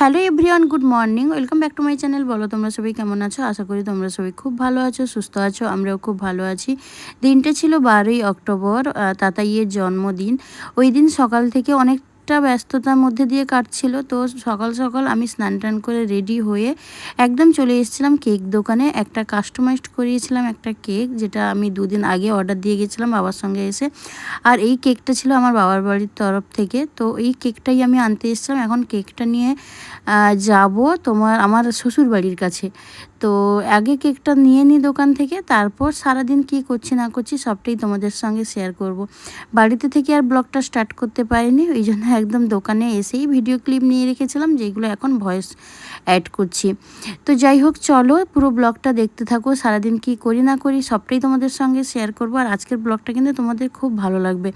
Hello everyone, good morning. Welcome back to my channel. বলো, তোমরা সবাই কেমন আছো? আশা করি তোমরা সবাই খুব ভালো আছো, সুস্থ আছো, আমরাও খুব ভালো আছি। দিনটা ছিল বারোই অক্টোবর তাতাইয়ের জন্মদিন। ওই দিন সকাল থেকে অনেকটা ব্যস্ততার মধ্যে দিয়ে কাটছিল, তো সকাল সকাল আমি স্নান টান করে রেডি হয়ে একদম চলে এসেছিলাম কেক দোকানে। একটা কাস্টমাইজড করিয়েছিলাম একটা কেক যেটা আমি দুদিন আগে অর্ডার দিয়ে গেছিলাম বাবার সঙ্গে এসে। আর এই কেকটা ছিল আমার বাবার বাড়ির তরফ থেকে। তো এই কেকটাই আমি আনতে এসেছিলাম। এখন কেকটা নিয়ে যাব তোমার, আমার শ্বশুর বাড়ির কাছে। তো আগে কেকটা নিয়ে নিই দোকান থেকে, তারপর সারাদিন কি করছি না করছি সবটাই তোমাদের সঙ্গে শেয়ার করব। বাড়িতে থেকে আর ব্লগটা স্টার্ট করতে পারিনি, ওই জন্য একদম দোকানে এসেই ভিডিও ক্লিপ নিয়ে রেখেছিলাম, যেগুলো এখন ভয়েস অ্যাড করছি। তো যাই হোক, চলো পুরো ব্লগটা দেখতে থাকো, সারাদিন কি করি না করি সবটাই তোমাদের সঙ্গে শেয়ার করব, আর আজকের ব্লগটা কিন্তু তোমাদের খুব ভালো লাগবে।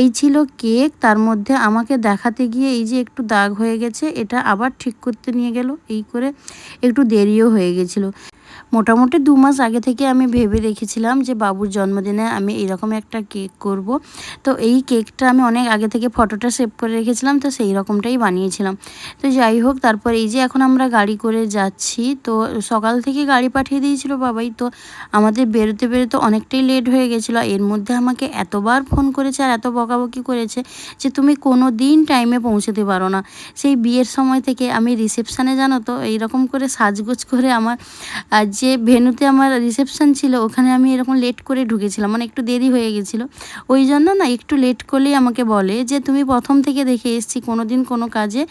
এই ছিল কেক তার মধ্যে আমাকে দেখাতে গিয়ে এই যে একটু দাগ হয়ে গেছে, এটা আবার ঠিক করতে নিয়ে গেল, এই করে একটু দেরিও হয়ে গেছিল মোটামুটি দু মাস আগে থেকে আমি ভেবে রেখেছিলাম যে বাবুর জন্মদিনে আমি এরকম একটা কেক করব। তো এই কেকটা আমি অনেক আগে থেকে ফটোটা সেভ করে রেখেছিলাম, তো সেই রকমটাই বানিয়েছিলাম। তো যাই হোক, তারপর এই যে এখন আমরা গাড়ি করে যাচ্ছি, তো সকাল থেকে গাড়ি পাঠিয়ে দিয়েছিল বাবাই, তো আমাদের বেরোতে বেরোতে অনেকটাই লেট হয়ে গেছিল। এর মধ্যে আমাকে এতবার ফোন করেছে আর এত বকাবকি করেছে যে তুমি কোনো দিন টাইমে পৌঁছতে পারো না। সেই বিয়ের সময় থেকে আমি রিসেপশানে জানো তো, এইরকম করে সাজগোজ করে আমার আর যে ভেনুতে আমার রিসেপশন ছিল, ওখানে আমি এরকম লেট করে ঢুকেছিলাম মানে একটু দেরি হয়ে গেছিল। ওই জন্য না, একটু লেট করলেই আমাকে বলে যে, তুমি প্রথম থেকে দেখে এসছি কোনো দিন কোনো কাজে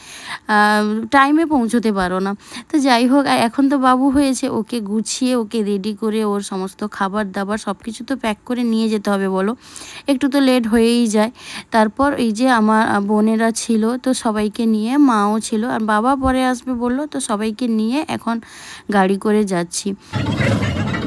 টাইমে পৌঁছতে পারো না। তো যাই হোক এখন তো বাবু হয়েছে, ওকে গুছিয়ে, ওকে রেডি করে ওর সমস্ত খাবার দাবার সব কিছু তো প্যাক করে নিয়ে যেতে হবে, বলো। একটু তো লেট হয়েই যায়। তারপর এই যে আমার বোনেরা ছিল, তো সবাইকে নিয়ে, মাও ছিল, আর বাবা পরে আসবে বলল, তো সবাইকে নিয়ে এখন গাড়ি করে যাচ্ছি। করছি।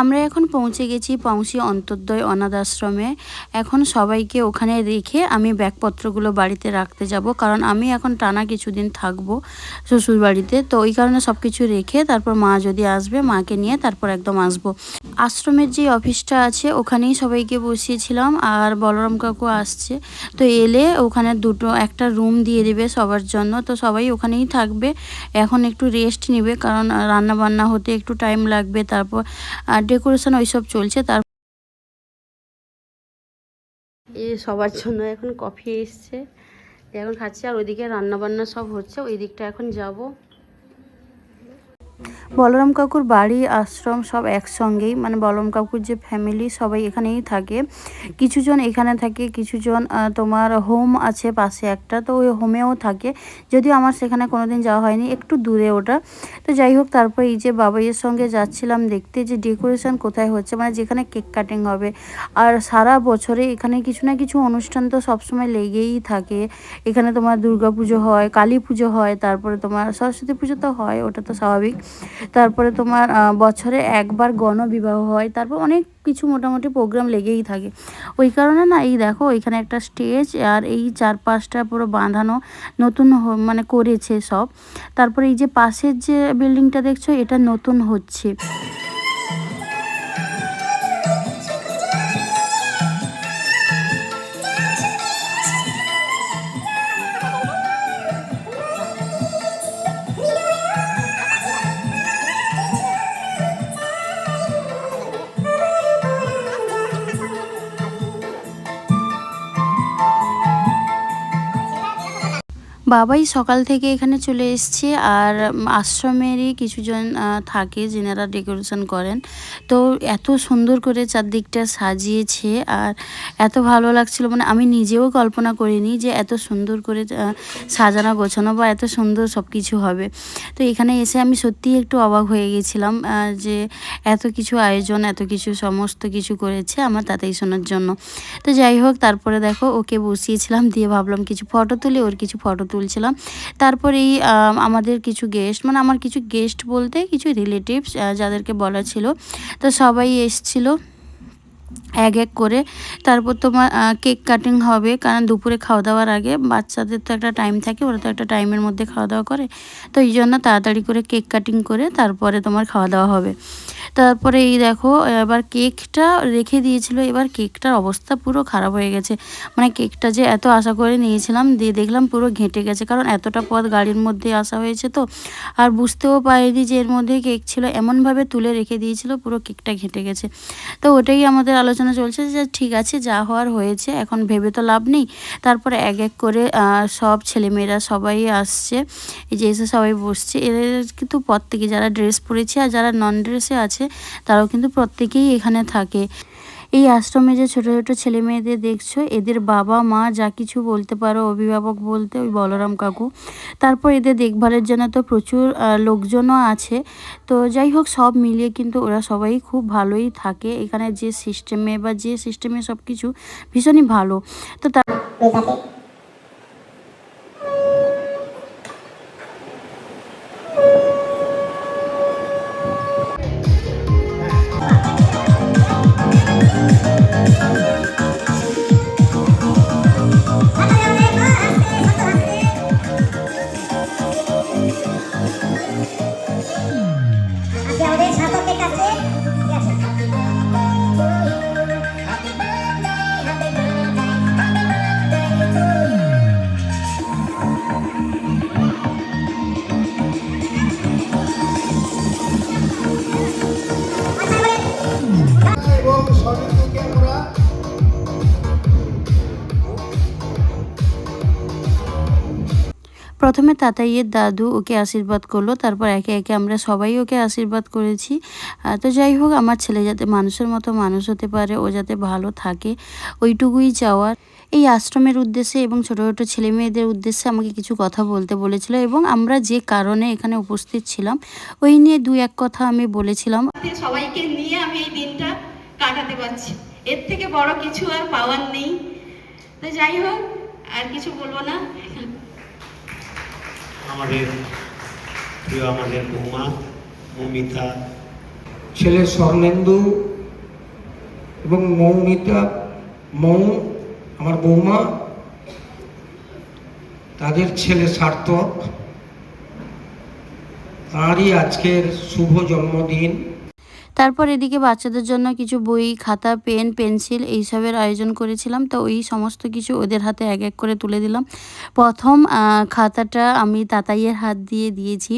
আমরা এখন পৌঁছে গেছি পৌঁছি অন্তর্দয় অনাথ আশ্রমে। এখন সবাইকে ওখানে রেখে আমি ব্যাগপত্রগুলো বাড়িতে রাখতে যাব, কারণ আমি এখন টানা কিছুদিন থাকব শ্বশুর বাড়িতে তো ওই কারণে সব কিছু রেখে তারপর মা যদি আসবে, মাকে নিয়ে তারপর একদম আসব। আশ্রমের যে অফিসটা আছে, ওখানেই সবাইকে বসিয়েছিলাম আর বলরাম কাকু আসছে। তো এলে ওখানে দুটো, একটা রুম দিয়ে দেবে সবার জন্য। তো সবাই ওখানেই থাকবে, এখন একটু রেস্ট নেবে, কারণ রান্না বান্না হতে একটু টাইম লাগবে। তারপর, আর ডেকোরেশন ওইসব চলছে, তার এ সবার জন্য এখন কফি এসছে। এখন খাচ্ছি আর ওইদিকে রান্নাবান্না সব হচ্ছে ওই দিকটা এখন যাব। বলরাম কাকুর বাড়ি, আশ্রম সব একসঙ্গেই। মানে বলরাম কাকুর যে ফ্যামিলি সবাই এখানেই থাকে। কিছুজন এখানে থাকে, কিছুজন তোমার হোম আছে পাশে একটা, তো ওই হোমেও থাকে। যদিও আমার সেখানে কোনোদিন যাওয়া হয়নি, একটু দূরে ওটা। তো যাই হোক, তারপর এই যে বাবাইয়ের সঙ্গে যাচ্ছিলাম দেখতে যে ডেকোরেশন কোথায় হচ্ছে মানে যেখানে কেক কাটিং হবে। আর সারা বছরে এখানে কিছু না কিছু অনুষ্ঠান তো সবসময় লেগেই থাকে। এখানে তোমার দুর্গা পুজো হয় কালী পুজো হয়, তারপরে তোমার সরস্বতী পুজো তো হয়, ওটা তো স্বাভাবিক। তারপরে তোমার বছরে একবার গণবিবাহ হয়, তারপর অনেক কিছু মোটামুটি প্রোগ্রাম লেগেই থাকে। ওই কারণে না, এই দেখো, ওইখানে একটা স্টেজ আর এই চারপাশটা পুরো বাঁধানো, নতুন মানে করেছে সব। তারপরে এই যে পাশের যে বিল্ডিংটা দেখছ, এটা নতুন হচ্ছে। বাবাই সকাল থেকে এখানে চলে এসছে আর আশ্রমেরই কিছুজন থাকে যেনারা ডেকোরেশন করেন। তো এত সুন্দর করে চারদিকটা সাজিয়েছে আর এত ভালো লাগছিল। মানে আমি নিজেও কল্পনা করিনি যে এত সুন্দর করে সাজানো গোছানো বা এত সুন্দর সব কিছু হবে। তো এখানে এসে আমি সত্যিই একটু অবাক হয়ে গেছিলাম যে এত কিছু আয়োজন, এত কিছু সমস্ত কিছু করেছে আমার তাতেই শোনার জন্য। তো যাই হোক, তারপরে দেখো ওকে বসিয়েছিলাম, দিয়ে ভাবলাম কিছু ফটো তুলি, ওর কিছু ফটো তুলি। তুলছিলাম। তারপর এই আমাদের কিছু গেস্ট মানে আমার কিছু গেস্ট বলতে কিছু রিলেটিভস যাদেরকে বলা ছিল, তো সবাই এসছিল। এক এক করে। তারপর তোমার কেক কাটিং হবে, কারণ দুপুরে খাওয়া দাওয়ার আগে বাচ্চাদের তো একটা টাইম থাকে, ওরা তো একটা টাইমের মধ্যে খাওয়া দাওয়া করে। তো এই জন্য তাড়াতাড়ি করে কেক কাটিং করে তারপরে তোমার খাওয়া দাওয়া হবে। তারপরে এই দেখো, এবার কেকটা রেখে দিয়েছিল, এবার কেকটার অবস্থা পুরো খারাপ হয়ে গেছে। মানে কেকটা যে এত আশা করে নিয়েছিলাম, দিয়ে দেখলাম পুরো ঘেঁটে গেছে, কারণ এতটা পথ গাড়ির মধ্যে আসা হয়েছে তো। আর বুঝতেও পারিনি যে এর মধ্যে কেক ছিল, এমনভাবে তুলে রেখে দিয়েছিল, পুরো কেকটা ঘেঁটে গেছে। তো ওটাই আমাদের আলোচনা চলছে যে ঠিক আছে, যা হওয়ার হয়েছে, এখন ভেবে তো লাভ নেই। তারপরে এক এক করে সব ছেলেমেয়েরা সবাই আসছে, এই যে এসে সবাই বসছে। এদের কিন্তু প্রত্যেকে যারা ড্রেস পরেছে আর যারা নন ড্রেসে আছে, তারাও কিন্তু প্রত্যেকেই এখানে থাকে। এই আশ্রমে যে ছোট ছোট ছেলে মেয়েদের দেখছ, এদের বাবা মা যা কিছু বলতে পারো, অভিভাবক বলতে, ওই বলরাম কাকু। তারপর এদের দেখভালের জন্য তো প্রচুর লোকজনও আছে। তো যাই হোক, সব মিলিয়ে কিন্তু ওরা সবাই খুব ভালোই থাকে। এখানে যে সিস্টেমে বা যে সিস্টেমে সব কিছু ভীষণই ভালো। তো তার প্রথমে তাতাইয়ের দাদু ওকে আশীর্বাদ করল, তারপর একে একে আমরা সবাই ওকে আশীর্বাদ করেছি। তো যাই হোক, আমার ছেলে যাতে মানুষের মতো মানুষ হতে পারে, ও যাতে ভালো থাকে, ওইটুকুই চাওয়ার। এই আশ্রমের উদ্দেশ্যে এবং ছোটো ছোটো ছেলে মেয়েদের উদ্দেশ্যে আমাকে কিছু কথা বলতে বলেছিল এবং আমরা যে কারণে এখানে উপস্থিত ছিলাম, ওই নিয়ে দু এক কথা আমি বলেছিলাম। সবাইকে নিয়ে আমি এই দিনটা কাটাতে পারছি। এর থেকে বড় কিছু আর পাওয়ার নেই। তো যাই হোক, আর কিছু বলব না। আমাদের প্রিয়, আমাদের বৌমা, মৌমিতা, ছেলে স্বর্ণেন্দু এবং মৌমিতা, মৌ, আমার বৌমা, তাদের ছেলে সার্থক। তাঁরই আজকের শুভ জন্মদিন। তারপর এদিকে বাচ্চাদের জন্য কিছু বই, খাতা, পেন, পেন্সিল এইসবের আয়োজন করেছিলাম। তো ওই সমস্ত কিছু ওদের হাতে এক এক করে তুলে দিলাম। প্রথম খাতাটা আমি তাতাইয়ের হাত দিয়ে দিয়েছি।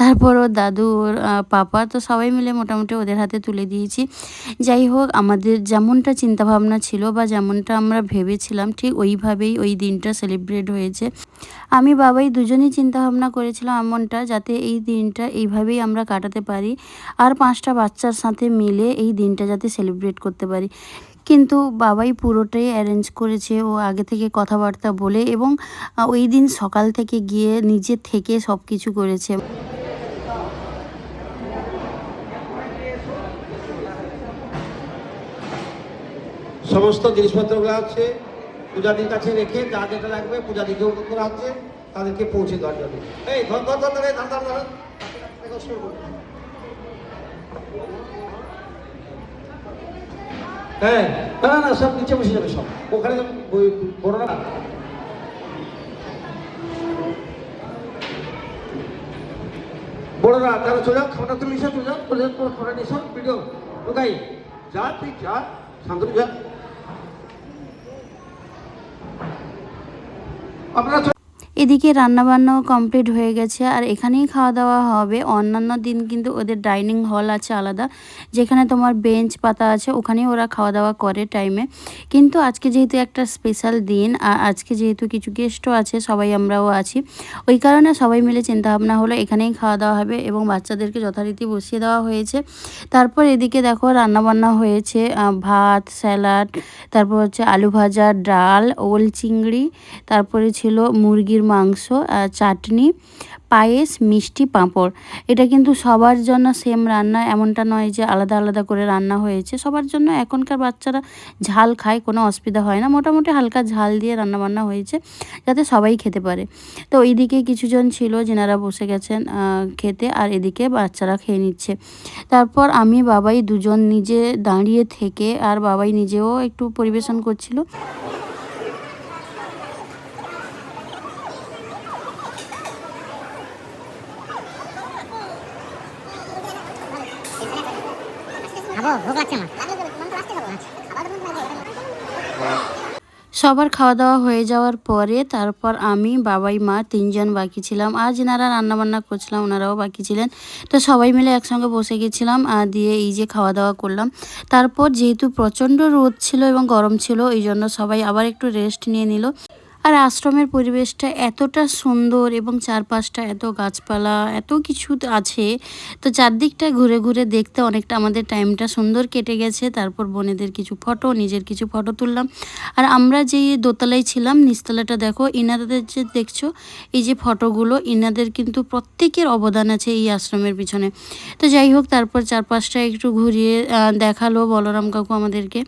তারপর ওর দাদু, ওর পাপা, তো সবাই মিলে মোটামুটি ওদের হাতে তুলে দিয়েছি। যাই হোক, আমাদের যেমনটা চিন্তাভাবনা ছিল বা যেমনটা আমরা ভেবেছিলাম, ঠিক ওইভাবেই ওই দিনটা সেলিব্রেট হয়েছে। আমি বাবাই দুজনেই চিন্তা ভাবনা করেছিলাম এমনটা, যাতে এই দিনটা এইভাবেই আমরা কাটাতে পারি। আর পাঁচটা বাচ্চার সাথে মিলে এই দিনটা যাতে সেলিব্রেট করতে পারি। কিন্তু বাবাই পুরোটাই অ্যারেঞ্জ করেছে ও আগে থেকে কথাবার্তা বলে এবং ওই দিন সকাল থেকে গিয়ে নিজে থেকে সব কিছু করেছে। সমস্ত জিনিসপত্রগুলো হচ্ছে পূজাদির কাছে রেখে যা যেটা লাগবে পূজাদিকে অনুরোধ করা হচ্ছে তাদেরকে পৌঁছে দেওয়ার জন্য। এই ধর ধর ধর ধর, ধর ধর ধর দেখো, শুরু করো। হ্যাঁ না না, সব নিচে বসে যাবে সব। ওখানে বড় না। বড়রা তারা চলে যাও তুমি নিশা চলে যাও চলে যাও তোমার খাবারটা নিশো ভিডিও ঢুকাই যা তুই যা শান্তনু যা আপনারা এদিকে রান্নাবান্নাও কমপ্লিট হয়ে গেছে আর এখানেই খাওয়া দাওয়া হবে। অন্যান্য দিন কিন্তু ওদের ডাইনিং হল আছে আলাদা, যেখানে তোমার বেঞ্চ পাতা আছে, ওখানেই ওরা খাওয়া দাওয়া করে টাইমে কিন্তু আজকে যেহেতু একটা স্পেশাল দিন, আর আজকে যেহেতু কিছু গেস্টও আছে, সবাই আমরাও আছি, ওই কারণে সবাই মিলে চিন্তা ভাবনা হলো এখানেই খাওয়া দাওয়া হবে এবং বাচ্চাদেরকে যথারীতি বসিয়ে দেওয়া হয়েছে। তারপর এদিকে দেখো রান্নাবান্না হয়েছে ভাত, স্যালাড, তারপর হচ্ছে আলু ভাজা, ডাল, ওল চিংড়ি, তারপরে ছিল মুরগির মাংস চাটনি, পায়েস, মিষ্টি, পাঁপড়। এটা কিন্তু সবার জন্য সেম রান্না, এমনটা নয় যে আলাদা আলাদা করে রান্না হয়েছে। সবার জন্য এখনকার বাচ্চারা ঝাল খায়, কোনো অসুবিধা হয় না। মোটামুটি হালকা ঝাল দিয়ে রান্না বান্না হয়েছে, যাতে সবাই খেতে পারে। তো এইদিকে কিছুজন ছিল যেনারা বসে গেছেন খেতে, আর এদিকে বাচ্চারা খেয়ে নিচ্ছে। তারপর আমি বাবাই দুজন নিজে দাঁড়িয়ে থেকে, আর বাবাই নিজেও একটু পরিবেশন করছিল। সবার খাওয়া দাওয়া হয়ে যাওয়ার পরে তারপর আমি, বাবাই, মা তিনজন বাকি ছিলাম। আর যেনারা রান্নাবান্না করছিলাম, ওনারাও বাকি ছিলেন। তো সবাই মিলে একসঙ্গে বসে গেছিলাম আর দিয়ে এই যে খাওয়া দাওয়া করলাম। তারপর যেহেতু প্রচণ্ড রোদ ছিল এবং গরম ছিল এই জন্য সবাই আবার একটু রেস্ট নিয়ে নিল। আর আশ্রমের পরিবেশটা এতটা সুন্দর এবং চারপাশটা এত গাছপালা, এত কিছু আছে। তো চারদিকটা ঘুরে ঘুরে দেখতে অনেকটা আমাদের টাইমটা সুন্দর কেটে গেছে। তারপর বোনেদের কিছু ফটো নিজের কিছু ফটো তুললাম। আর আমরা যে দোতলায় ছিলাম, নিচতলাটা দেখো, ইনাদের যে দেখছ, এই যে ফটোগুলো ইনাদের কিন্তু প্রত্যেকের অবদান আছে এই আশ্রমের পিছনে। তো যাই হোক, তারপর চারপাশটা একটু ঘুরিয়ে দেখাল বলরাম কাকু আমাদেরকে।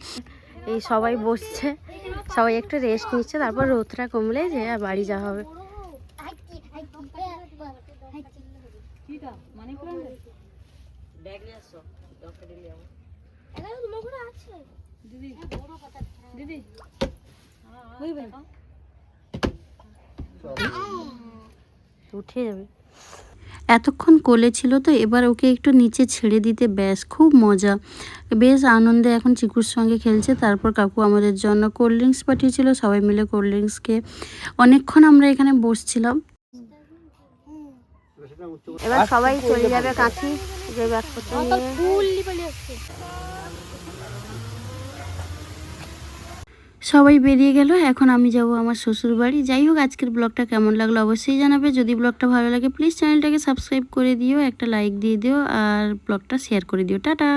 এই সবাই বসছে। সবাই একটু রেস্ট নিচ্ছে, তারপর রোদটা কমলে যে আর বাড়ি যাওয়া হবে। উঠে যাবে। এতক্ষণ কোলে ছিল তো এবার ওকে একটু নিচে ছেড়ে দিতে ব্যাস খুব মজা। বেশ আনন্দে এখন চিকুর সঙ্গে খেলছে তারপর কাকু আমাদের জন্য কোল্ড ড্রিঙ্কস পাঠিয়েছিল সবাই মিলে কোল্ড ড্রিঙ্কস খেয়ে অনেকক্ষণ আমরা এখানে বসছিলাম। এবার সবাই চলে যাবে কাঁথি যে ব্যাগ নিয়ে। সবাই বেরিয়ে গেল, এখন আমি যাব আমার শ্বশুর বাড়ি যাই হোক, আজকের ব্লগটা কেমন লাগল অবশ্যই জানাবে। যদি ব্লগটা ভালো লাগে প্লিজ চ্যানেলটাকে সাবস্ক্রাইব করে দিও, একটা লাইক দিয়ে দিও, আর ব্লগটা শেয়ার করে দিও। টাটা!